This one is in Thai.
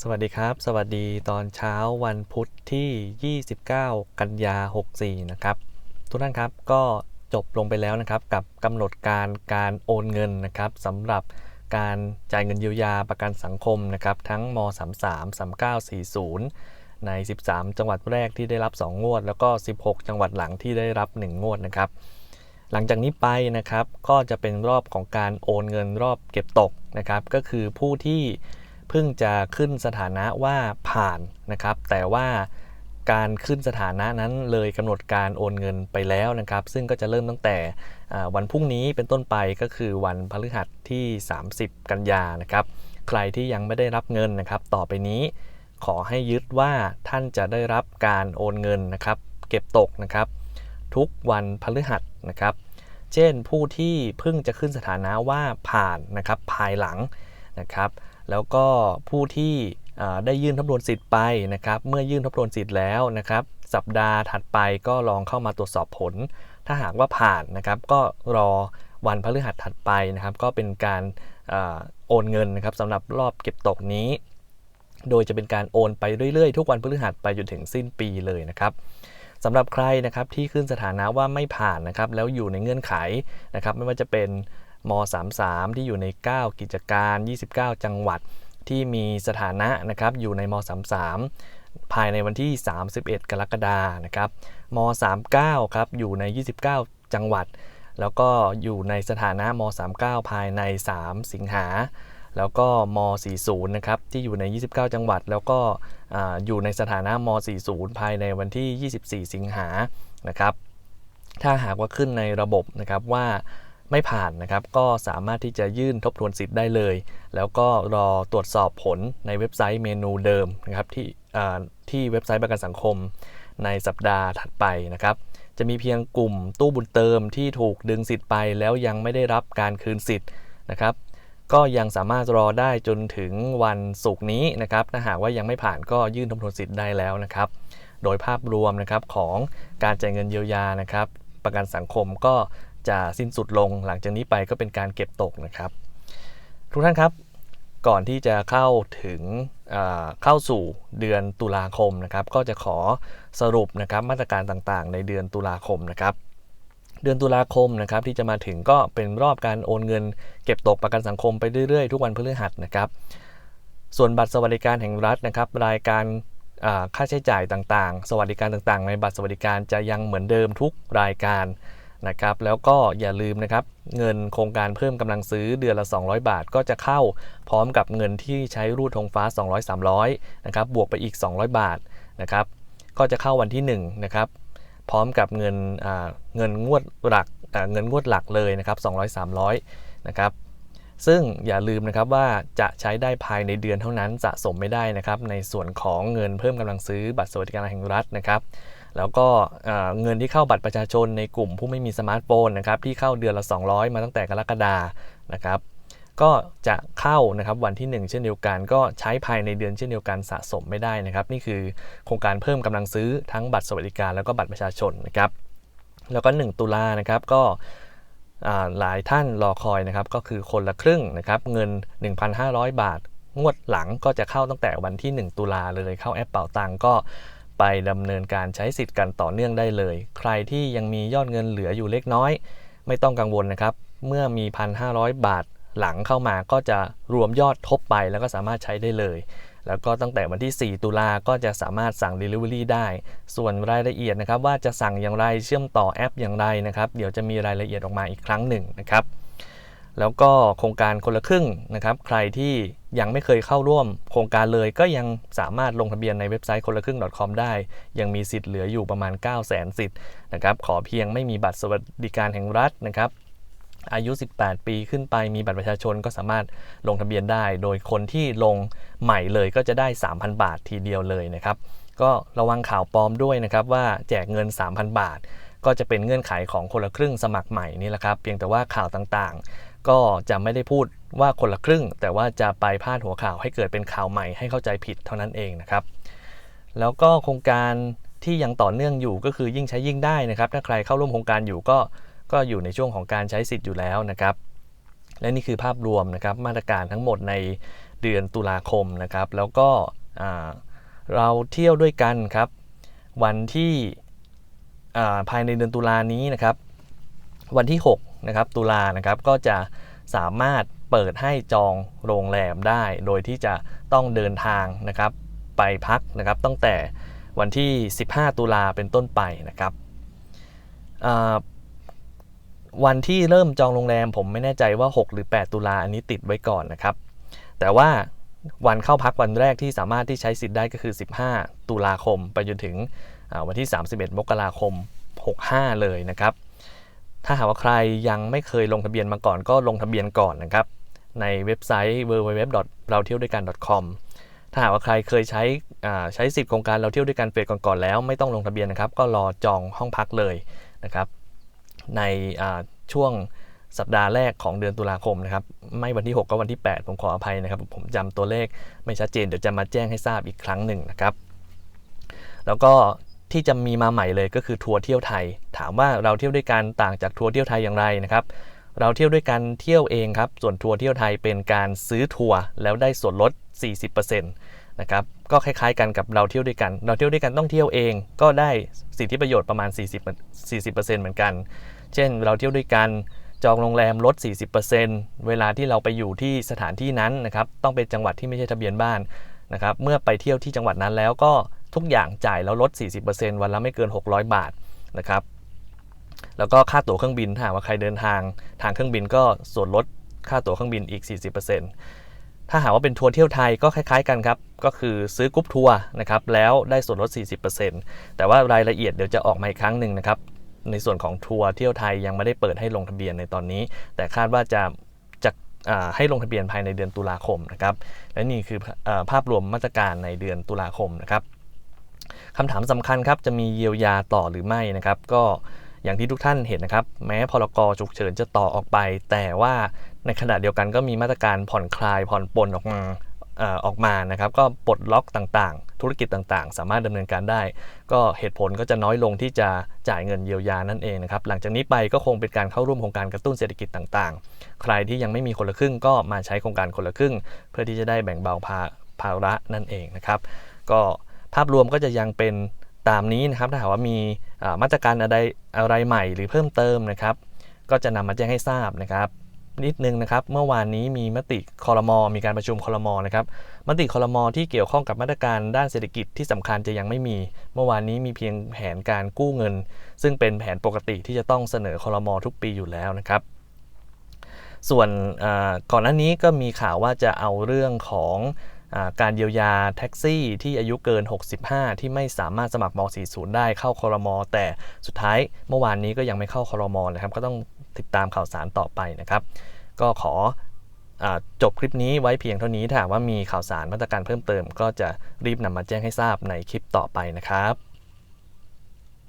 สวัสดีครับ สวัสดีตอนเช้าวันพุธที่ 29 กันยา 64 นะครับ ทุกท่านครับก็จบลงไปแล้วนะครับ กับกำหนดการการโอนเงินนะครับสำหรับการจ่ายเงินเยียวยาประกันสังคมนะครับทั้งม 33 3940 ใน 13 จังหวัดแรกที่ได้รับ 2 งวด แล้วก็ 16 จังหวัดหลังที่ได้รับ 1 งวดนะครับ หลังจากนี้ไปนะครับก็จะเป็นรอบของการโอนเงินรอบเก็บตกนะครับ ก็คือผู้ที่ เพิ่งจะขึ้นสถานะว่าผ่านนะครับ แต่ว่าการขึ้นสถานะนั้นเลยกำหนดการโอนเงินไปแล้วนะครับ ซึ่งก็จะเริ่มตั้งแต่วันพรุ่งนี้เป็นต้นไปก็คือวันพฤหัสที่ 30 กันยานะครับ ใครที่ยังไม่ได้รับเงินนะครับ ต่อไปนี้ขอให้ยึดว่าท่านจะได้รับการโอนเงินนะครับ เก็บตกนะครับ ทุกวันพฤหัสนะครับ เช่นผู้ที่เพิ่งจะขึ้นสถานะว่าผ่านนะครับภายหลังนะครับ แล้วก็ผู้ที่ได้ยื่นทบทวนสิทธิ์ไปนะครับ เมื่อยื่นทบทวนสิทธิ์แล้วนะครับ สัปดาห์ถัดไปก็ลองเข้ามาตรวจสอบผล ถ้าหากว่าผ่านนะครับ ก็รอวันพฤหัสถัดไปนะครับ ก็เป็นการโอนเงินนะครับสำหรับรอบเก็บตกนี้ โดยจะเป็นการโอนไปเรื่อยๆ ทุกวันพฤหัสไปจนถึงสิ้นปีเลยนะครับสำหรับใครนะครับที่ขึ้นสถานะว่าไม่ผ่านนะครับ แล้วอยู่ในเงื่อนไขนะครับ ไม่ว่าจะเป็น ม 33 ที่อยู่ใน 9 กิจการ 29 จังหวัดที่มีสถานะนะครับอยู่ในม 33 ภายในวันที่ 31 กรกฎานะครับม 39 ครับอยู่ใน 29 จังหวัด แล้วก็อยู่ในสถานะม 39 ภายใน 3 สิงหาแล้วก็ม 40 นะครับ ที่อยู่ใน 29 จังหวัด แล้วก็อยู่ในสถานะม 40 ภายในวันที่ 24 สิงหานะครับ ถ้าหากว่าขึ้นในระบบนะครับว่า ไม่ผ่านนะครับ ก็สามารถที่จะยื่นทบทวนสิทธิ์ได้เลย แล้วก็รอตรวจสอบผลในเว็บไซต์เมนูเดิมนะครับที่ที่เว็บไซต์ประกันสังคมในสัปดาห์ถัดไปนะครับ จะมีเพียงกลุ่มตู้บุญเติมที่ถูกดึงสิทธิ์ไปแล้วยังไม่ได้รับการคืนสิทธิ์นะครับก็ยังสามารถรอได้จนถึงวันศุกร์นี้นะครับ ถ้าหากว่ายังไม่ผ่านก็ยื่นทบทวนสิทธิ์ได้แล้วนะครับ โดยภาพรวมนะครับของการจ่ายเงินเยียวยานะครับ ประกันสังคมก็ จะสิ้นสุดลง หลังจากนี้ไปก็เป็นการเก็บตกนะครับ ทุกท่านครับก่อนที่จะเข้าถึงเข้าสู่เดือนตุลาคมนะครับ ก็จะขอสรุปนะครับมาตรการต่างๆ ในเดือนตุลาคมนะครับ เดือนตุลาคมนะครับที่จะมาถึงก็เป็นรอบการโอนเงิน เก็บตกประกันสังคมไปเรื่อยๆ ทุกวันพฤหัสนะครับ ส่วนบัตรสวัสดิการแห่งรัฐนะครับ รายการค่าใช้จ่ายต่างๆ สวัสดิการต่างๆ ในบัตรสวัสดิการจะยังเหมือนเดิมทุกรายการ นะครับแล้วก็อย่าลืมนะครับเงินโครงการเพิ่มกำลังซื้อเดือนละ 200 บาท ก็จะเข้าพร้อมกับเงินที่ใช้รูดธงฟ้า 200 300นะครับบวกไปอีก 200 บาทนะครับก็จะเข้าวันที่1นะครับพร้อมกับเงินเงินงวดหลักเงินงวดหลักเลยนะครับ200 300นะครับซึ่งอย่าลืมนะครับว่าจะใช้ได้ภายในเดือนเท่านั้นสะสมไม่ได้นะครับในส่วนของเงินเพิ่มกำลังซื้อบัตรสวัสดิการแห่งรัฐนะครับ แล้วก็เงินที่เข้าบัตรประชาชนในกลุ่มผู้ไม่มีสมาร์ทโฟนนะครับที่เข้าเดือนละ 200 มาตั้งแต่กรกฎานะครับก็จะเข้านะครับวันที่ 1 เช่นเดียวกัน ก็ใช้ภายในเดือนเช่นเดียวกันสะสมไม่ได้นะครับ นี่คือโครงการเพิ่มกำลังซื้อทั้งบัตรสวัสดิการแล้วก็บัตรประชาชนนะครับแล้วก็ 1 ตุลานะครับก็หลายท่านรอคอยนะครับก็คือคนละครึ่งนะครับเงิน 1,500 บาท งวดหลังก็จะเข้าตั้งแต่วันที่ 1 ตุลาเลยเข้าแอปเป่าตังก็ ไปดำเนินการใช้สิทธิ์กันต่อเนื่องได้เลย ใครที่ยังมียอดเงินเหลืออยู่เล็กน้อย ไม่ต้องกังวลนะครับ เมื่อมี 1,500 บาทหลังเข้ามาก็จะรวมยอดทบไปแล้วก็สามารถใช้ได้เลย แล้วก็ตั้งแต่วันที่ 4 ตุลาก็จะสามารถสั่ง Delivery ได้ ส่วนรายละเอียดนะครับ ว่าจะสั่งอย่างไรเชื่อมต่อแอปอย่างไรนะครับ เดี๋ยวจะมีรายละเอียดออกมาอีกครั้งหนึ่งนะครับ แล้วก็โครงการคนละครึ่งนะครับ ใครที่ ยังไม่เคยเข้าร่วมโครงการเลยก็ยังสามารถลงทะเบียนในเว็บไซต์คนละครึ่ง .com ได้ ยังมีสิทธิ์เหลืออยู่ประมาณ 9 0 0 0 0 0สิทธิ์นะครับขอเพียงไม่มีบัตรสวัสดิการแห่งรัฐนะครับอายุ 18 ปีขึ้นไปมีบัตรประชาชนก็สามารถลงทะเบียนได้ โดยคนที่ลงใหม่เลยก็จะได้ 3,000 บาททีเดียวเลยนะครับ ก็ระวังข่าวปลอมด้วยนะครับว่าแจกเงิน 3,000 บาท ก็จะเป็นเงื่อนไขของคนละครึ่งสมัครใหม่นี่แหละครับ เพียงแต่ว่าข่าวต่างๆ ก็จะไม่ได้พูด ว่าคนละครึ่ง แต่ว่าจะไปพาดหัวข่าวให้เกิดเป็นข่าวใหม่ให้เข้าใจผิดเท่านั้นเองนะครับ แล้วก็โครงการที่ยังต่อเนื่องอยู่ก็คือยิ่งใช้ยิ่งได้นะครับ ถ้าใครเข้าร่วมโครงการอยู่ก็ก็อยู่ในช่วงของการใช้สิทธิ์อยู่แล้วนะครับ และนี่คือภาพรวมนะครับมาตรการทั้งหมดในเดือนตุลาคมนะครับ แล้วก็เราเที่ยวด้วยกันครับ วันที่อ่าภายในเดือนตุลานี้นะครับ วันที่6นะครับตุลานะครับก็จะสามารถ เปิดให้จองโรงแรมได้ โดยที่จะต้องเดินทางนะครับไปพักนะครับตั้งแต่วันที่ 15 ตุลาเป็นต้นไปนะครับวันที่เริ่มจองโรงแรมผมไม่แน่ใจว่า 6 หรือ 8 ตุลาอันนี้ติดไว้ก่อนนะครับ แต่ว่าวันเข้าพักวันแรกที่สามารถที่ใช้สิทธิ์ได้ก็คือ 15 ตุลาคม ไปจนถึงวันที่ 31 มกราคม 65 เลยนะครับ ถ้าหากว่าใครยังไม่เคยลงทะเบียนมาก่อนก็ลงทะเบียนก่อนนะครับ ในเว็บไซต์ www เราเที่ยวด้วยกัน .com ถ้าหากว่าใครเคยใช้ใช้สิทธิ์โครงการเราเที่ยวด้วยกันเฟสก่อนๆแล้ว ไม่ต้องลงทะเบียนนะครับ ก็รอจองห้องพักเลยนะครับ ในช่วงสัปดาห์แรกของเดือนตุลาคมนะครับ ไม่วันที่ 6 ก็วันที่ 8 ผมขออภัยนะครับ ผมจำตัวเลขไม่ชัดเจน เดี๋ยวจะมาแจ้งให้ทราบอีกครั้งหนึ่งนะครับ แล้วก็ที่จะมีมาใหม่เลยก็คือทัวร์เที่ยวไทย ถามว่าเราเที่ยวด้วยกันต่างจากทัวร์เที่ยวไทยอย่างไรนะครับ เราเที่ยวด้วยกันเที่ยวเองครับ ส่วนทัวร์เที่ยวไทยเป็นการซื้อทัวร์แล้วได้ส่วนลด 40%นะครับ ก็คล้ายๆกันกับเราเที่ยวด้วยกัน เราเที่ยวด้วยกันต้องเที่ยวเอง ก็ได้สิทธิประโยชน์ประมาณ 40 40%เหมือนกัน เช่น เราเที่ยวด้วยกันจองโรงแรมลด 40%เวลาที่เราไปอยู่ที่สถานที่นั้นนะครับ ต้องเป็นจังหวัดที่ไม่ใช่ทะเบียนบ้านนะครับ เมื่อไปเที่ยวที่จังหวัดนั้นแล้วก็ทุกอย่างจ่ายแล้วลด 40%วันละไม่เกิน 600 บาทนะครับ แล้วก็ค่าตั๋วเครื่องบินถ้าหากว่าใครเดินทางทางเครื่องบินก็ส่วนลดค่าตั๋วเครื่องบินอีก 40%ถ้าหากว่าเป็นทัวร์เที่ยวไทยก็คล้ายๆกันครับ ก็คือซื้อกรุ๊ปทัวร์นะครับแล้วได้ส่วนลด 40%แต่ว่ารายละเอียดเดี๋ยวจะออกมาอีกครั้งหนึ่งนะครับ ในส่วนของทัวร์เที่ยวไทยยังไม่ได้เปิดให้ลงทะเบียนในตอนนี้ แต่คาดว่าจะจะให้ลงทะเบียนภายในเดือนตุลาคมนะครับและนี่คืออภาพรวมมาตรการในเดือนตุลาคมนะครับคำถามสำคัญครับจะมีเยียวยาต่อหรือไม่นะครับ ก็ อย่างที่ทุกท่านเห็นนะครับ แม้พรกฉุกเฉินจะต่อออกไป แต่ว่าในขณะเดียวกันก็มีมาตรการผ่อนคลายผ่อนปลนออกมาออกมานะครับ ก็ปลดล็อกต่างๆ ธุรกิจต่างๆ สามารถดำเนินการได้ ก็เหตุผลก็จะน้อยลงที่จะจ่ายเงินเยียวยานั่นเองนะครับ หลังจากนี้ไปก็คงเป็นการเข้าร่วมโครงการกระตุ้นเศรษฐกิจต่างๆ ใครที่ยังไม่มีคนละครึ่งก็มาใช้โครงการคนละครึ่ง เพื่อที่จะได้แบ่งเบาภาภาระนั่นเองนะครับ ก็ภาพรวมก็จะยังเป็น ตามนี้นะครับถ้าหากว่ามีมาตรการอะไรอะไรใหม่หรือเพิ่มเติมนะครับ ก็จะนำมาแจ้งให้ทราบนะครับนิดนึงนะครับเมื่อวานนี้มีมติคอรมอมีการประชุมคอรมอนะครับมติคอรมอที่เกี่ยวข้องกับมาตรการด้านเศรษฐกิจที่สำคัญจะยังไม่มี เมื่อวานนี้มีเพียงแผนการกู้เงิน ซึ่งเป็นแผนปกติที่จะต้องเสนอคอรมอทุกปีอยู่แล้วนะครับ ส่วนก่อนหน้านี้ก็มีข่าวว่าจะเอาเรื่องของ การเยียวยาแท็กซี่ที่อายุเกิน 65 ที่ไม่สามารถสมัครม .40 ได้เข้าคอรมอแต่สุดท้ายเมื่อวานนี้ก็ยังไม่เข้าคอรมอนะครับ ก็ต้องติดตามข่าวสารต่อไปนะครับ ก็ขออจบคลิปนี้ไว้เพียงเท่านี้ถ้าว่ามีข่าวสารมาตรการเพิ่มเติม ก็จะรีบนำมาแจ้งให้ทราบในคลิปต่อไปนะครับ